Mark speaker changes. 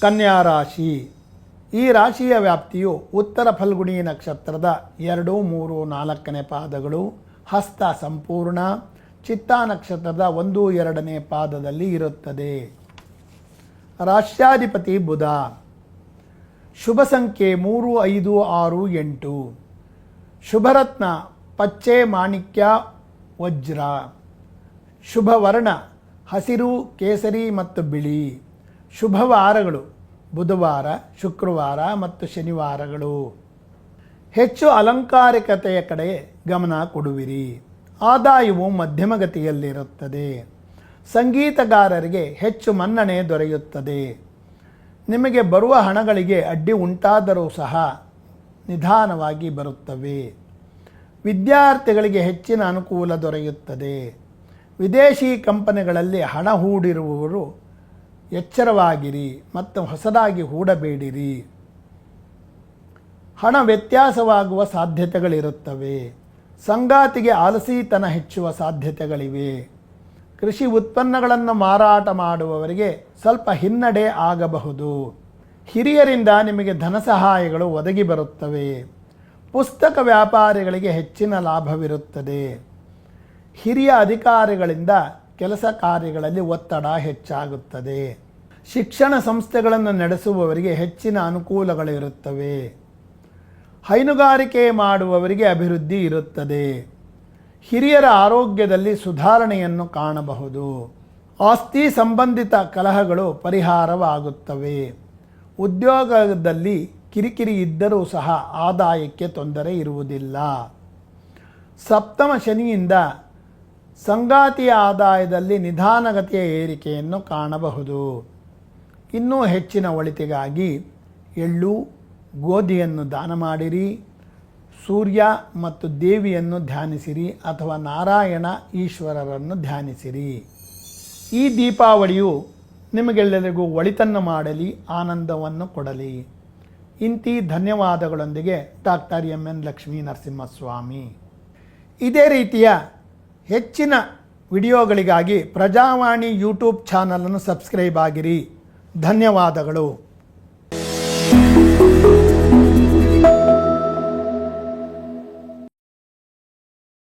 Speaker 1: ಕನ್ಯಾ ರಾಶಿ. ಈ ರಾಶಿಯ ವ್ಯಾಪ್ತಿಯು ಉತ್ತರ ಫಲ್ಗುಣಿ ನಕ್ಷತ್ರದ ಎರಡು, ಮೂರು, ನಾಲ್ಕನೇ ಪಾದಗಳು. ಹಸ್ತ ಸಂಪೂರ್ಣ. ಚಿತ್ತಾ ನಕ್ಷತ್ರದ ಒಂದು, ಎರಡನೇ ಪಾದದಲ್ಲಿ ಇರುತ್ತದೆ. ರಾಷ್ಟ್ರಾಧಿಪತಿ ಬುಧ. ಶುಭ ಸಂಖ್ಯೆ ಮೂರು, ಐದು, ಆರು, ಎಂಟು. ಶುಭರತ್ನ ಪಚ್ಚೆ ಮಾಣಿಕ್ಯ ವಜ್ರ. ಶುಭವರ್ಣ ಹಸಿರು, ಕೇಸರಿ ಮತ್ತು ಬಿಳಿ. ಶುಭವಾರಗಳು. ಬುಧವಾರ, ಶುಕ್ರವಾರ ಮತ್ತು ಶನಿವಾರಗಳು. ಹೆಚ್ಚು ಅಲಂಕಾರಿಕತೆಯ ಕಡೆ ಗಮನ ಕೊಡುವಿರಿ. ಆದಾಯವು ಮಧ್ಯಮಗತಿಯಲ್ಲಿರುತ್ತದೆ. ಸಂಗೀತಗಾರರಿಗೆ ಹೆಚ್ಚು ಮನ್ನಣೆ ದೊರೆಯುತ್ತದೆ. ನಿಮಗೆ ಬರುವ ಹಣಗಳಿಗೆ ಅಡ್ಡಿ ಉಂಟಾದರೂ ಸಹ ನಿಧಾನವಾಗಿ ಬರುತ್ತವೆ. ವಿದ್ಯಾರ್ಥಿಗಳಿಗೆ ಹೆಚ್ಚಿನ ಅನುಕೂಲ ದೊರೆಯುತ್ತದೆ. ವಿದೇಶಿ ಕಂಪನಿಗಳಲ್ಲಿ ಹಣ ಹೂಡಿರುವವರು ಎಚ್ಚರವಾಗಿರಿ ಮತ್ತು ಹೊಸದಾಗಿ ಹೂಡಬೇಡಿರಿ. ಹಣ ವ್ಯತ್ಯಾಸವಾಗುವ ಸಾಧ್ಯತೆಗಳಿರುತ್ತವೆ. ಸಂಗಾತಿಗೆ ಆಲಸೀತನ ಹೆಚ್ಚುವ ಸಾಧ್ಯತೆಗಳಿವೆ. ಕೃಷಿ ಉತ್ಪನ್ನಗಳನ್ನು ಮಾರಾಟ ಮಾಡುವವರಿಗೆ ಸ್ವಲ್ಪ ಹಿನ್ನಡೆ ಆಗಬಹುದು. ಹಿರಿಯರಿಂದ ನಿಮಗೆ ಧನ ಸಹಾಯಗಳು ಒದಗಿ ಬರುತ್ತವೆ. ಪುಸ್ತಕ ವ್ಯಾಪಾರಿಗಳಿಗೆ ಹೆಚ್ಚಿನ ಲಾಭವಿರುತ್ತದೆ. ಹಿರಿಯ ಅಧಿಕಾರಿಗಳಿಂದ ಕೆಲಸ ಕಾರ್ಯಗಳಲ್ಲಿ ಒತ್ತಡ ಹೆಚ್ಚಾಗುತ್ತದೆ. ಶಿಕ್ಷಣ ಸಂಸ್ಥೆಗಳನ್ನು ನಡೆಸುವವರಿಗೆ ಹೆಚ್ಚಿನ ಅನುಕೂಲಗಳಿರುತ್ತವೆ. ಹೈನುಗಾರಿಕೆ ಮಾಡುವವರಿಗೆ ಅಭಿವೃದ್ಧಿ ಇರುತ್ತದೆ. ಹಿರಿಯರ ಆರೋಗ್ಯದಲ್ಲಿ ಸುಧಾರಣೆಯನ್ನು ಕಾಣಬಹುದು. ಆಸ್ತಿ ಸಂಬಂಧಿತ ಕಲಹಗಳು ಪರಿಹಾರವಾಗುತ್ತವೆ. ಉದ್ಯೋಗದಲ್ಲಿ ಕಿರಿಕಿರಿ ಇದ್ದರೂ ಸಹ ಆದಾಯಕ್ಕೆ ತೊಂದರೆ ಇರುವುದಿಲ್ಲ. ಸಪ್ತಮ ಶನಿಯಿಂದ ಸಂಗಾತಿಯ ಆದಾಯದಲ್ಲಿ ನಿಧಾನಗತಿಯ ಏರಿಕೆಯನ್ನು ಕಾಣಬಹುದು. ಇನ್ನೂ ಹೆಚ್ಚಿನ ಒಳಿತಿಗಾಗಿ ಎಳ್ಳು, ಗೋಧಿಯನ್ನು ದಾನ ಮಾಡಿರಿ, ಸೂರ್ಯ ಮತ್ತು ದೇವಿಯನ್ನು ಧ್ಯಾನಿಸಿರಿ ಅಥವಾ ನಾರಾಯಣ ಈಶ್ವರರನ್ನು ಧ್ಯಾನಿಸಿರಿ. ಈ ದೀಪಾವಳಿಯು ನಿಮಗೆಲ್ಲರಿಗೂ ಒಳಿತನ್ನು ಮಾಡಲಿ, ಆನಂದವನ್ನು ಕೊಡಲಿ. ಇಂತಿ ಧನ್ಯವಾದಗಳೊಂದಿಗೆ doctor M N Lakshmi Narasimhaswamy. ಇದೇ ರೀತಿಯ ಹೆಚ್ಚಿನ ವಿಡಿಯೋಗಳಿಗಾಗಿ ಪ್ರಜಾವಾಣಿ ಯೂಟ್ಯೂಬ್ ಚಾನಲನ್ನು ಸಬ್ಸ್ಕ್ರೈಬ್ ಆಗಿರಿ. ಧನ್ಯವಾದಗಳು.